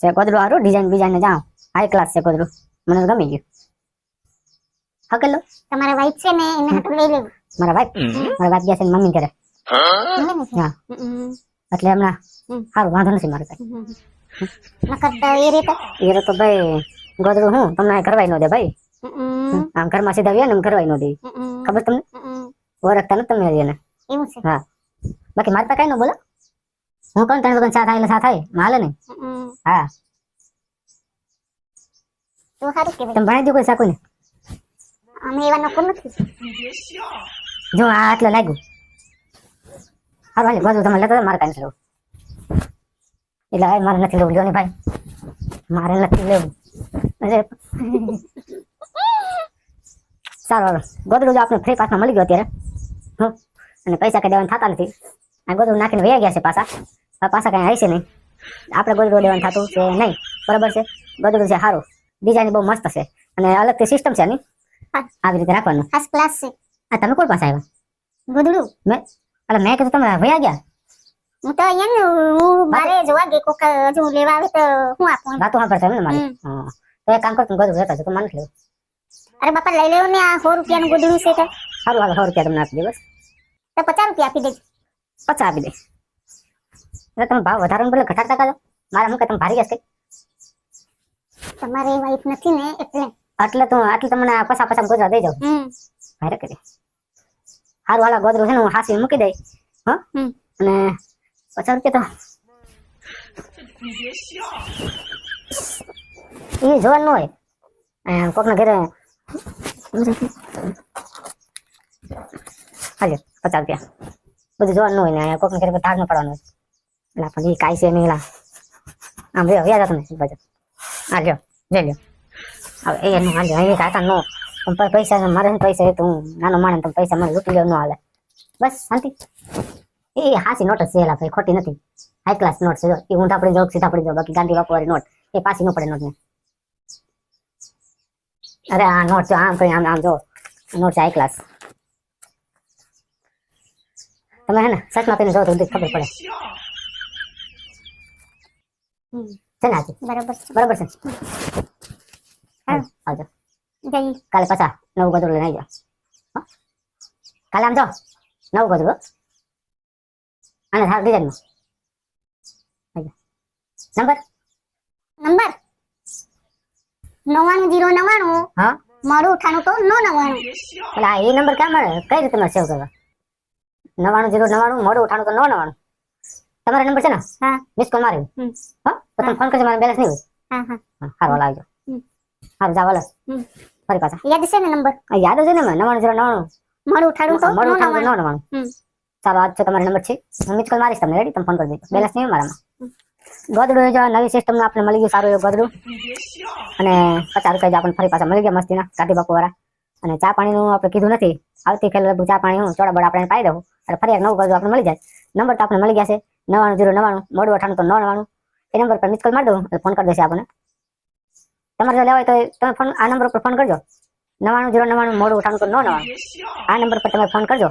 છે કોદરું સારું ડિઝાઇન બિઝાઇન ને જાઓ હાઈ ક્લાસ છે કોદરું મને ગમી ગયું. હકેલો તમારા વાઈફ છે ને એને હાટું લઈ લેવું. મારા વાઈફ મારા વાઈફ ગયા છે મમ્મી ઘરે. હા. એટલે હમણાં સારું વાંધો નથી મારે કઈ. એ રીતે? એ તો ભાઈ ગોદડું હું તમને કરવાય ન દે ભાઈ. આમ ઘરમાં સીધા વ્યા ને કરવાય ન દે. ખબર તમને. ઓળખતા નથી તમે એને. બાકી મારી પાસે કઈ ન બોલો. હું કોણ? તને કોણ થાય એટલે ચા માલે ને? હા. તો સારું કે તમે ભણાઈ દો કોઈ સાકું ને અમે એવા નકો નથી. જો આ આટલે લાગ્યું. હારું હાલી બાજુ તમે લેતા મારે કાંઈ લેવું. એટલે હવે મારે નથી લેવું લ્યો ને ભાઈ. મારે નથી લેવું. અરે. સારું હાલો. ગોદડું જો આપણે ફ્રી પાસમાં મળી ગયો અત્યારે. અને પૈસા કઈ દેવાના થતા નથી. આ ગોદડું નાખીને વયા ગયા છે પાછા. પાછા કઈ હશે નહીં. આપણે ગોદડું દેવાનું થતું છે નહીં. બરાબર છે? ગોદડું છે સારું. ડિઝાઇન બહુ મસ્ત છે. અને અલગથી સિસ્ટમ છે આની આવી રીતે રાખવાનું. ફર્સ્ટ ક્લાસ છે. આ તમે કોણ પાસે આવ્યા? ગોદડું. એટલે મેં કીધું તમે ભયા ગયા? હું તો અહીંયા હું મારે જોવા ગઈ કોક હજુ લેવા આવે તો હું આપું વાતો હા એમ ને મારી? તો એક કામ કર તું ગોદડું રહેતા તો મને લેવું અરે બાપા લઈ લેવું ને આ સો રૂપિયાનું ગોદડું છે તો. સારું હાલો સો રૂપિયા તમને આપી દે બસ. તો પચાસ રૂપિયા આપી દેજો. પચાસ આપી દે. એટલે તમે ભાવ વધારવાનું બદલે ઘટાડતા કાઢો. મારા મુકે તમે ભારી ગયા તમારી વાઈફ નથી ને એટલે. એટલે તો આટલે તમને પસા પસા ગોદડા દઈ જાઉં ભારે કરી. હારું વાળા ગોદરું છે ને હું હાસી મૂકી દઈ હા. અને પચાસ રૂપિયા તો એ જોવાનું હોય. કોકના ઘરે હાલ્યો પચાસ રૂપિયા. બધું જોવાનું હોય ને કોકના ઘરે ધાર ન પડવાનું હોય. એટલે પણ કાંઈ છે નહીં, લા. આમ રહ્યો વ્યાજ ને બાજુ આ લ્યો, લે, લ્યો. હવે એનું હાલ્યો અહીં કાકા નો તમે પૈસા મારે પૈસા એ તો હું નાનો માણસ તમે પૈસા મને લૂંટી લેવા ન હાલે. બસ, શાંતિ. એ હાસી નોટ જ છે એલા ભાઈ, ખોટી નથી. હાઈ ક્લાસ નોટ છે એ ઊંધા પડી જાવ સીધા પડી જાવ બાકી ગાંધી બાપુ વાળી નોટ. એ પાછી ન પડે નોટ ને અરે, આ નોટ જો આમ કરી આમ આમ જો. નોટ છે હાઈ ક્લાસ તમે હે ને સચમાં કરીને જો તો ખબર પડે. છે ને આજે બરાબર છે. હા. આવજો. કાલે પાછા નવું ગધું લઈને આવજો. કાલે આમ જો. નવું ગધું અને સારું ડિઝાઇનમાં નંબર? નંબર? નવ્વાણું જીરો નવ્વાણું. હા. મારું ઉઠાણું તો નો નવ્વાણું. એટલે આ એ નંબર ક્યાં મળે? કઈ રીતે મળે સેવ કરવા? નવાણું જીરો નવાણું મોડું ઉઠાણું તો નો નવાણું તમારો નંબર છે ને? હા. મિસ કોલ મારી હા? તો તમે ફોન કરજો મારે બેલેન્સ નહીં હા હા. હા હારું હમ. હારું જાવ હાલો. ફરી પાછા. યાદ છે ને નંબર આ યાદ છે ને મને નવાણું જીરો નવાણું. મારું ઉઠાણું તો? નો મોડું ઉઠાણું નો નવાણું. ચાલો આજ છે તમારો નંબર છે. હું મિસ કોલ મારીશ તમને. રેડી તમે ફોન કરી દેજો બેલેન્સ નહીં મારામાં. ગોદડું જો નવી સિસ્ટમ આપણે મળી ગયું સારું એવું ગોદડું. અને પચાસ રૂપિયા આપણને ફરી પાછા મળી ગયા મસ્તીના કાઠી બાપુ વાળા. અને ચા પાણીનું આપણે કીધું નથી. આવતી ખેલ ચા પાણી હું ચોડા બડા આપણે પાઈ દઉં. એટલે ફરી એક નવું ગોદડું આપણે મળી જાય. નંબર તો આપણે મળી ગયા છે. નવાણું જીરો નવાણું, મોડું અઠાણું તો નવાણું. એ નંબર પર મિસ કોલ મારી દઉં ફોન કરી દેશે આપણને. તમારે જો લેવા હોય તો તમે ફોન આ નંબર પર ફોન કરજો. નવાણું જીરો નવાણું, મોડું અઠાણું તો નવાણું. આ નંબર પર તમે ફોન કરજો.